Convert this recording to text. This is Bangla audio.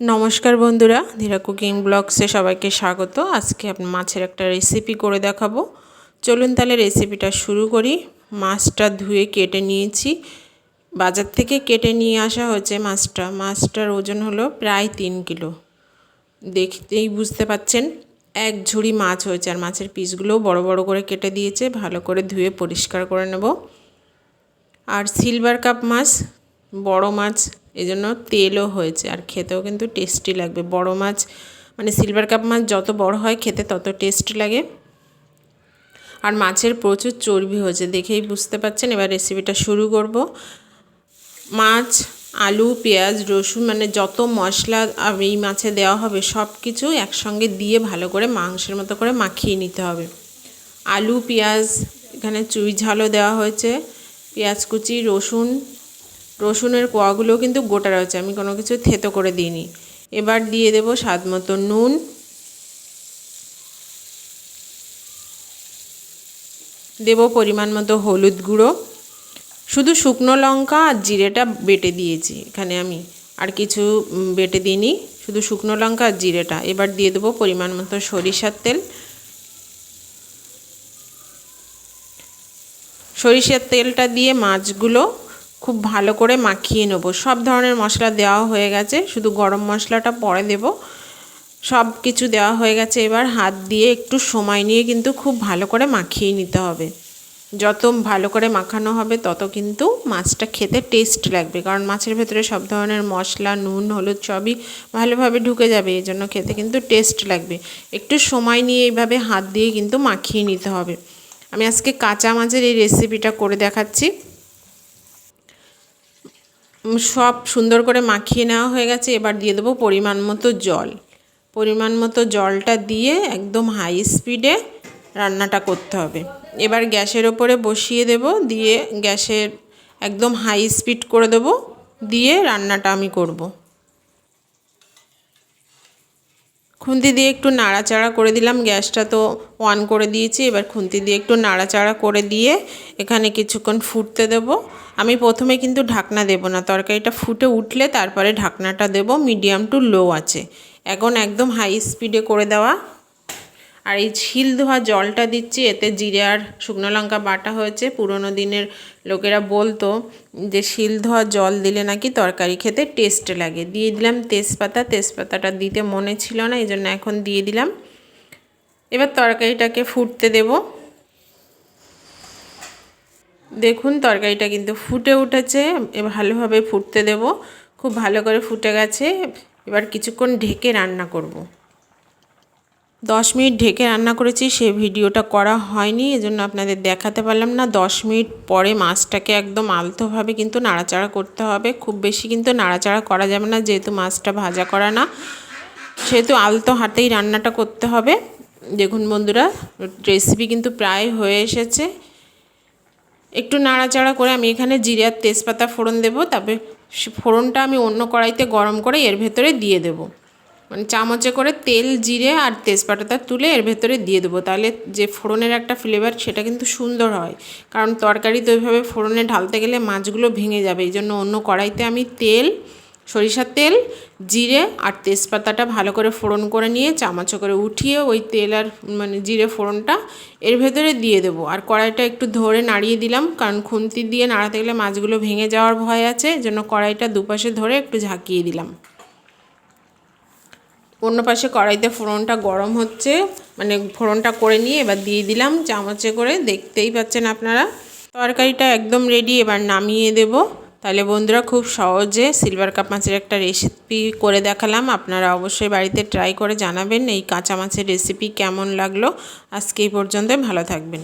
নমস্কার বন্ধুরা, ধীরা কুকিং ব্লগসে সবাইকে স্বাগত। আজকে মাছের একটা রেসিপি করে দেখাবো। চলুন তাহলে রেসিপিটা শুরু করি। মাছটা ধুয়ে কেটে নিয়েছি। বাজার থেকে কেটে নিয়ে আসা হয়েছে মাছটা। মাছটার ওজন হলো প্রায় তিন কিলো। দেখতেই বুঝতে পাচ্ছেন, এক ঝুড়ি মাছ হয়েছে আর মাছের পিসগুলোও বড় বড় করে কেটে দিয়েছে। ভালো করে ধুয়ে পরিষ্কার করে নেব। আর সিলভার কাপ মাছ, বড় মাছ এই জন্য তেলও হয়েছে আর খেতেও কিন্তু টেস্টি লাগবে। বড় মাছ মানে সিলভার কাপ মাছ যত বড় হয় খেতে তত টেস্টি লাগে। আর মাছের প্রচুর চর্বি হয়েছে, দেখেই বুঝতে পাচ্ছেন। এবার রেসিপিটা শুরু করব। মাছ, আলু, পেঁয়াজ, রসুন মানে যত মশলা এই মাছে দেওয়া হবে সব কিছু একসঙ্গে দিয়ে ভালো করে মাংসের মতো করে মাখিয়ে নিতে হবে। আলু, পেঁয়াজ, এখানে চুই ঝালও দেওয়া হয়েছে। পেঁয়াজ কুচি, রসুন রসুনের কোয়াগুলো কিন্তু গোটা রয়েছে, আমি কোনো কিছু থেতো করে দিইনি। এবার দিয়ে দেব স্বাদ মতো নুন। দেব পরিমাণ মতো হলুদ গুঁড়ো। শুধু শুকনো লঙ্কা আর জিরেটা বেটে দিয়েছি এখানে আমি, আর কিছু বেটে দিইনি। শুধু শুকনো লঙ্কা আর জিরেটা। এবার দিয়ে দেবো পরিমাণ মতো সরিষার তেল। সরিষার তেলটা দিয়ে মাছগুলো খুব ভালো করে মাখিয়ে নেব। সব ধরনের মশলা দেওয়া হয়ে গেছে। শুধু গরম মশলাটা পরে দেব। সব কিছু দেওয়া হয়ে গেছে। এবার হাত দিয়ে একটু সময় নিয়ে কিন্তু খুব ভালো করে মাখিয়ে নিতে হবে। যত ভালো করে মাখানো হবে, তত কিন্তু মাছটা খেতে টেস্ট লাগবে। কারণ মাছের ভেতরে সব ধরনের মশলা, নুন, হলুদ সবই ভালোভাবে ঢুকে যাবে। এই জন্য খেতে কিন্তু টেস্ট লাগবে। একটু সময় নিয়ে এইভাবে হাত দিয়ে কিন্তু মাখিয়ে নিতে হবে। আমি আজকে কাঁচা মাছের এই রেসিপিটা করে দেখাচ্ছি। সব সুন্দর করে মাখিয়ে নেওয়া হয়ে গেছে, এবার দিয়ে দেবো পরিমাণ মতো জল। পরিমাণ মতো জলটা দিয়ে একদম হাই স্পিডে রান্নাটা করতে হবে। এবার গ্যাসের ওপরে বসিয়ে দেব, দিয়ে গ্যাসের একদম হাই স্পিড করে দেব, দিয়ে রান্নাটা আমি করব। খুন্তি দিয়ে একটু নাড়াচাড়া করে দিলাম। গ্যাসটা তো অন করে দিয়েছি, এবার খুন্তি দিয়ে একটু নাড়াচাড়া করে দিয়ে এখানে কিছুক্ষণ ফুটতে দেব। আমি প্রথমে কিন্তু ঢাকনা দেব না, তরকারিটা ফুটে উঠলে তারপরে ঢাকনাটা দেব, মিডিয়াম টু লো আছে। এখন একদম হাই স্পিডে করে দেওয়া আর এই ছিল ধোয়া জলটা দিচ্ছি, এতে জিরে আর শুকনো লঙ্কা বাটা হয়েছে। পুরোনো দিনের লোকেরা বলতো যে শিল ধোয়া জল দিলে নাকি তরকারি খেতে টেস্ট লাগে। দিয়ে দিলাম তেজপাতা, তেজপাতাটা দিতে মনে ছিল না এই জন্য এখন দিয়ে দিলাম। এবার তরকারিটাকে ফুটতে দেব। দেখুন, তরকারিটা কিন্তু ফুটে উঠেছে ভালোভাবে ফুটতে দেব। খুব ভালো করে ফুটে গেছে। এবার কিছুক্ষণ ঢেকে রান্না করব। দশ মিনিট ঢেকে রান্না করেছি, সে ভিডিওটা করা হয়নি, এজন্য আপনাদের দেখাতে পারলাম না। দশ মিনিট পরে মাছটাকে একদম আলতোভাবে কিন্তু নাড়াচাড়া করতে হবে। খুব বেশি কিন্তু নাড়াচাড়া করা যাবে না, যেহেতু মাছটা ভাজা করা না। সেহেতু আলতো হাতেই রান্নাটা করতে হবে। দেখুন বন্ধুরা রেসিপি কিন্তু প্রায় হয়ে এসেছে। একটু নাড়াচাড়া করে আমি এখানে জিরে আর তেজপাতা ফোড়ন দেবো, তারপরে ফোড়নটা আমি অন্য কড়াইতে গরম করে এর ভেতরে দিয়ে দেবো। মানে চামচে করে তেল, জিরে আর তেজপাতাটা তুলে এর ভেতরে দিয়ে দেবো। তাহলে যে ফোড়নের একটা ফ্লেভার সেটা কিন্তু সুন্দর হয়। কারণ তরকারি তো ওইভাবে ফোড়নে ঢালতে গেলে মাছগুলো ভেঙে যাবে। এই জন্য অন্য কড়াইতে আমি তেল, সরিষার তেল, জিরে আর তেজপাতাটা ভালো করে ফোড়ন করে নিয়ে চামচ করে উঠিয়ে ওই তেল আর মানে জিরে ফোড়নটা এর ভেতরে দিয়ে দেবো। আর কড়াইটা একটু ধরে নাড়িয়ে দিলাম, কারণ খুন্তি দিয়ে নাড়াতে গেলে মাছগুলো ভেঙে যাওয়ার ভয় আছে। জন্য কড়াইটা দুপাশে ধরে একটু ঝাঁকিয়ে দিলাম। অন্য পাশে কড়াইতে ফোড়নটা গরম হচ্ছে। মানে ফোড়নটা করে নিয়ে এবার দিয়ে দিলাম চামচে করে। দেখতেই পাচ্ছেন আপনারা। তরকারিটা একদম রেডি এবার নামিয়ে দেব। তাহলে বন্ধুরা খুব সহজে সিলভার কাপ মাছের একটা রেসিপি করে দেখালাম। আপনারা অবশ্যই বাড়িতে ট্রাই করে জানাবেন এই কাঁচা মাছের রেসিপি কেমন লাগল। আজকে এই পর্যন্ত ভালো থাকবেন।